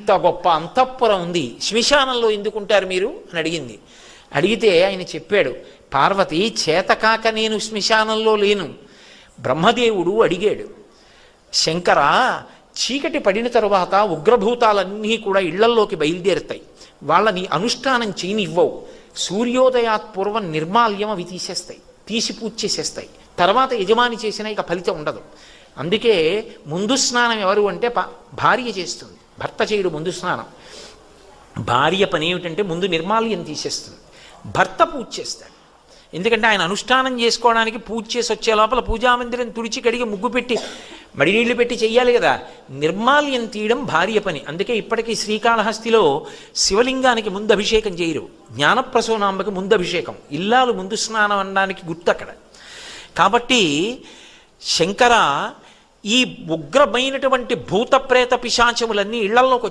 ఇంత గొప్ప అంతఃపురం ఉంది. శ్మశానంలో ఎందుకుంటారు మీరు? అని అడిగింది. అడిగితే ఆయన చెప్పాడు పార్వతి చేతకాక నేను శ్మశానంలో లేను. బ్రహ్మదేవుడు అడిగాడు శంకర చీకటి పడిన తరువాత ఉగ్రభూతాలన్నీ కూడా ఇళ్ళల్లోకి బయలుదేరుతాయి. వాళ్ళని అనుష్ఠానం చేయనివ్వవు. సూర్యోదయాత్ పూర్వం నిర్మాల్యం అవి తీసేస్తాయి తీసి పూజ చేసేస్తాయి. తర్వాత యజమాని చేసినా ఇక ఫలితం ఉండదు. అందుకే ముందు స్నానం ఎవరు అంటే భార్య చేస్తుంది. భర్త చేయడు ముందు స్నానం. భార్య పని ఏమిటంటే ముందు నిర్మాల్యం తీసేస్తుంది. భర్త పూజ చేస్తాడు. ఎందుకంటే ఆయన అనుష్ఠానం చేసుకోవడానికి పూజ చేసి వచ్చే లోపల పూజామందిరం తుడిచి కడిగి ముగ్గు పెట్టి మడినీళ్ళు పెట్టి చెయ్యాలి కదా. నిర్మాల్యం తీయడం భార్య పని. అందుకే ఇప్పటికీ శ్రీకాళహస్తిలో శివలింగానికి ముందు అభిషేకం చేయరు. జ్ఞానప్రసూనాంబకి ముందు అభిషేకం. ఇల్లాలు ముందు స్నానం అనడానికి గుర్తు అక్కడ. కాబట్టి శంకర ఈ ఉగ్రమైనటువంటి భూత ప్రేత పిశాచములన్నీ ఇళ్ళలోకి